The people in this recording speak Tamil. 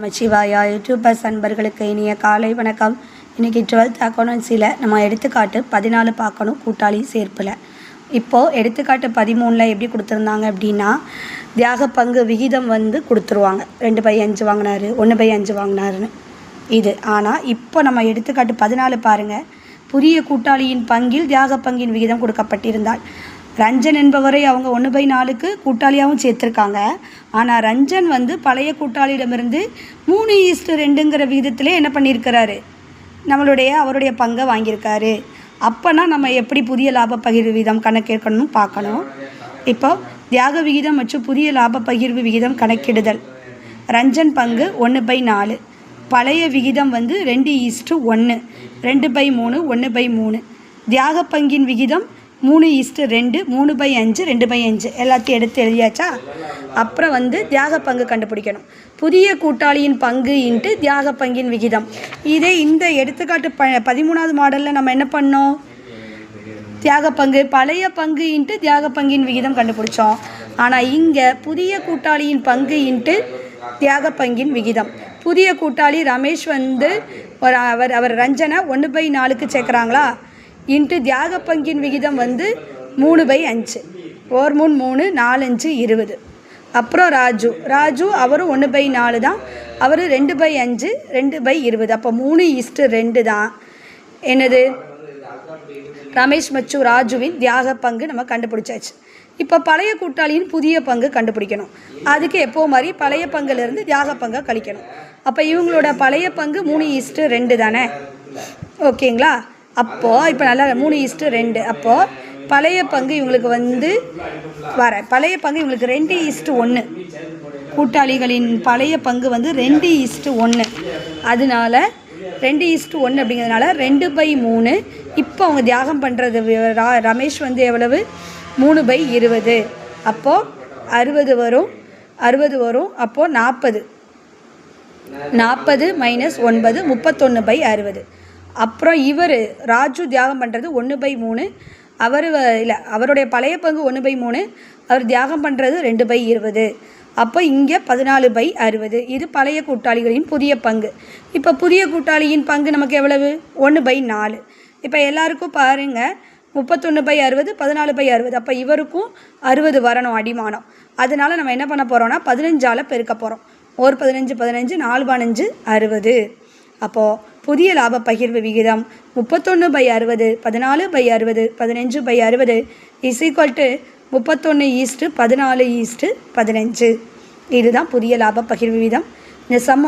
நமச்சிவாயா. யூடியூபர்ஸ் அன்பர்களுக்கு இனிய காலை வணக்கம். இன்றைக்கி டுவெல்த் அக்கௌண்டன்சியில் நம்ம எடுத்துக்காட்டு பதினாலு பார்க்கணும். கூட்டாளி சேர்ப்பில். இப்போது எடுத்துக்காட்டு பதிமூணில் எப்படி கொடுத்துருந்தாங்க அப்படின்னா தியாக பங்கு விகிதம் வந்து கொடுத்துருவாங்க. ரெண்டு பை அஞ்சு வாங்கினாரு ஒன்று பை அஞ்சு வாங்கினாருன்னு. இது. ஆனால் இப்போ நம்ம எடுத்துக்காட்டு பதினாலு பாருங்கள் புதிய கூட்டாளியின் பங்கில் தியாக பங்கின் விகிதம் கொடுக்கப்பட்டிருந்தால் ரஞ்சன் என்பவரை அவங்க ஒன்று பை நாலுக்கு கூட்டாளியாகவும் சேர்த்துருக்காங்க. ஆனால் ரஞ்சன் வந்து பழைய கூட்டாளியிடமிருந்து மூணு ஈஸ்ட்டு ரெண்டுங்கிற விகிதத்திலே என்ன பண்ணியிருக்கிறாரு? நம்மளுடைய அவருடைய பங்கை வாங்கியிருக்காரு. அப்போனா நம்ம எப்படி புதிய லாப பகிர்வு விகிதம் கணக்கெடுக்கணும்னு பார்க்கணும். இப்போ தியாக விகிதம் மற்றும் புதிய லாப பகிர்வு விகிதம் கணக்கிடுதல். ரஞ்சன் பங்கு ஒன்று பை நாலு. பழைய விகிதம் வந்து ரெண்டு ஈஸ்ட்டு ஒன்று ரெண்டு பை மூணு ஒன்று பை மூணு. தியாக பங்கின் விகிதம் மூணு ஈஸ்ட்டு ரெண்டு மூணு பை அஞ்சு ரெண்டு பை அஞ்சு. எல்லாத்தையும் எடுத்து எழுதியாச்சா? அப்புறம் வந்து தியாக பங்கு கண்டுபிடிக்கணும். புதிய கூட்டாளியின் பங்கு இன்ட்டு தியாக பங்கின் விகிதம். இதே இந்த எடுத்துக்காட்டு ப பதிமூணாவது மாடலில் நம்ம என்ன பண்ணோம்? தியாக பங்கு பழைய பங்கு இன்ட்டு தியாக பங்கின் விகிதம் கண்டுபிடிச்சோம். ஆனால் இங்கே புதிய கூட்டாளியின் பங்கு இன்ட்டு தியாக பங்கின் விகிதம். புதிய கூட்டாளி ரமேஷ் வந்து ஒரு அவர் அவர் ரஞ்சனை ஒன்று பை நாலுக்கு சேர்க்குறாங்களா? இன்ட்டு தியாக பங்கின் விகிதம் வந்து மூணு பை அஞ்சு. ஓர் மூணு மூணு நாலஞ்சு இருபது. அப்புறம் ராஜு. ராஜு அவரும் ஒன்று பை நாலு தான். அவர் ரெண்டு பை அஞ்சு ரெண்டு பை இருபது. அப்போ மூணு ஈஸ்ட்டு ரெண்டு தான். என்னது? ரமேஷ் மச்சு ராஜுவின் தியாக பங்கு நம்ம கண்டுபிடிச்சாச்சு. இப்போ பழைய கூட்டாளியின் புதிய பங்கு கண்டுபிடிக்கணும். அதுக்கு எப்போ மாதிரி பழைய பங்குலேருந்து தியாக பங்கை கழிக்கணும். அப்போ இவங்களோட பழைய பங்கு மூணு ஈஸ்ட்டு ரெண்டு தானே? ஓகேங்களா? அப்போது இப்போ நல்லா மூணு ஈஸ்ட்டு ரெண்டு. அப்போது பழைய பங்கு இவங்களுக்கு வந்து வர. பழைய பங்கு இவங்களுக்கு ரெண்டு ஈஸ்ட்டு ஒன்று கூட்டாளிகளின் பழைய பங்கு வந்து ரெண்டு ஈஸ்ட்டு ஒன்று அதனால ரெண்டு ஈஸ்ட்டு ஒன்று அப்படிங்கிறதுனால ரெண்டு பை மூணு. இப்போ அவங்க தியாகம் பண்ணுறது ரமேஷ் வந்து எவ்வளவு? மூணு பை இருபது. அப்போது அறுபது வரும். அறுபது வரும். அப்போது நாற்பது நாற்பது மைனஸ் ஒன்பது முப்பத்தொன்று பை அறுபது. அப்புறம் இவர் ராஜு தியாகம் பண்ணுறது ஒன்று பை மூணு. அவர் இல்லை அவருடைய பழைய பங்கு ஒன்று பை மூணு. அவர் தியாகம் பண்ணுறது ரெண்டு பை இருபது. அப்போ இங்கே பதினாலு பை அறுபது. இது பழைய கூட்டாளிகளின் புதிய பங்கு. இப்போ புதிய கூட்டாளியின் பங்கு நமக்கு எவ்வளவு? ஒன்று பை நாலு. இப்போ எல்லாருக்கும் பாருங்கள் முப்பத்தொன்று பை அறுபது பதினாலு பை அறுபது. அப்போ இவருக்கும் அறுபது வரணும் அடிமானம். அதனால் நம்ம என்ன பண்ண போகிறோம்னா பதினஞ்சால் பெருக்க போகிறோம் ஒரு பதினஞ்சு பதினஞ்சு நாலு பதினஞ்சு அறுபது. அப்போது புதிய லாப பகிர்வு விகிதம் முப்பத்தொன்று பை அறுபது பதினாலு பை அறுபது பதினஞ்சு பை அறுபது இஸ் ஈக்குவல் டு முப்பத்தொன்று ஈஸ்ட்டு பதினாலு ஈஸ்ட்டு பதினஞ்சு. இதுதான் புதிய லாப பகிர்வு விகிதம். இந்த சம்ம